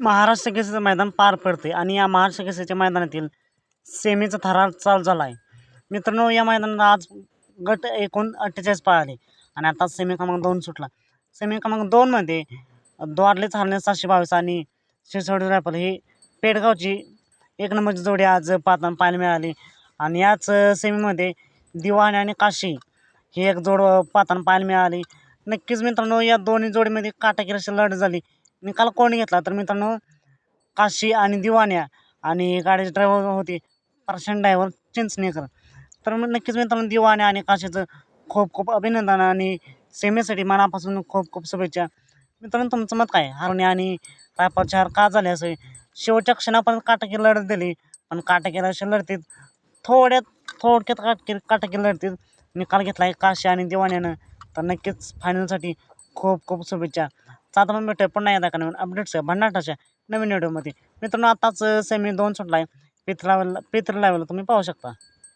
महाराष्ट्र केसरीचं मैदान पार पडते आणि या महाराष्ट्र केसरीच्या मैदानातील सेमीचा थरार चालू झाला आहे मित्रांनो या मैदानात आज गट एकूण अठ्ठेचाळीस पळाले आणि आता सेमी क्रमांक दोन सुटला. सेमी क्रमांक दोनमध्ये द्वारलेच हारणे सातशे बावीस आणि शिरसवडी रायफल ही पेडगावची एक नंबरची जोडी आज पाहताना पाहायला मिळाली. आणि याच सेमीमध्ये दिवाणी आणि काशी ही एक जोड पाहताना पाहायला मिळाली. नक्कीच मित्रांनो या दोन्ही जोडीमध्ये काटाकिराशी लढ लढत झाली. निकाल कोणी घेतला? तर मित्रांनो काशी आणि दिवाण्या आणि गाडीचे ड्रायव्हर होते प्रशांत ड्रायव्हर चिंचणेकर. तर मग नक्कीच मित्रांनो दिवाण्या आणि काशीचं खूप खूप अभिनंदन आणि सेमीसाठी मनापासून खूप खूप शुभेच्छा. मित्रांनो तुमचं मत काय? हरणे आणि रायपाचे हार का झाले असे? शेवटच्या क्षणापर्यंत काटाकीर लढत दिली पण काटाकीर असे लढतीत थोड्यात थोडक्यात काटकीर लढतील लढतीत निकाल घेतला आहे काशी आणि दिवाण्यानं. तर नक्कीच फायनलसाठी खूप खूप शुभेच्छा. सात पण भेटूया पुन्हा एकदा का नवीन अपडेट्स भन्नाटाच्या नवीन व्हिडिओमध्ये मित्रांनो आताच सेमी दोन सुटला आहे पित्र लेवल पित्र लेवल तुम्ही पाहू शकता.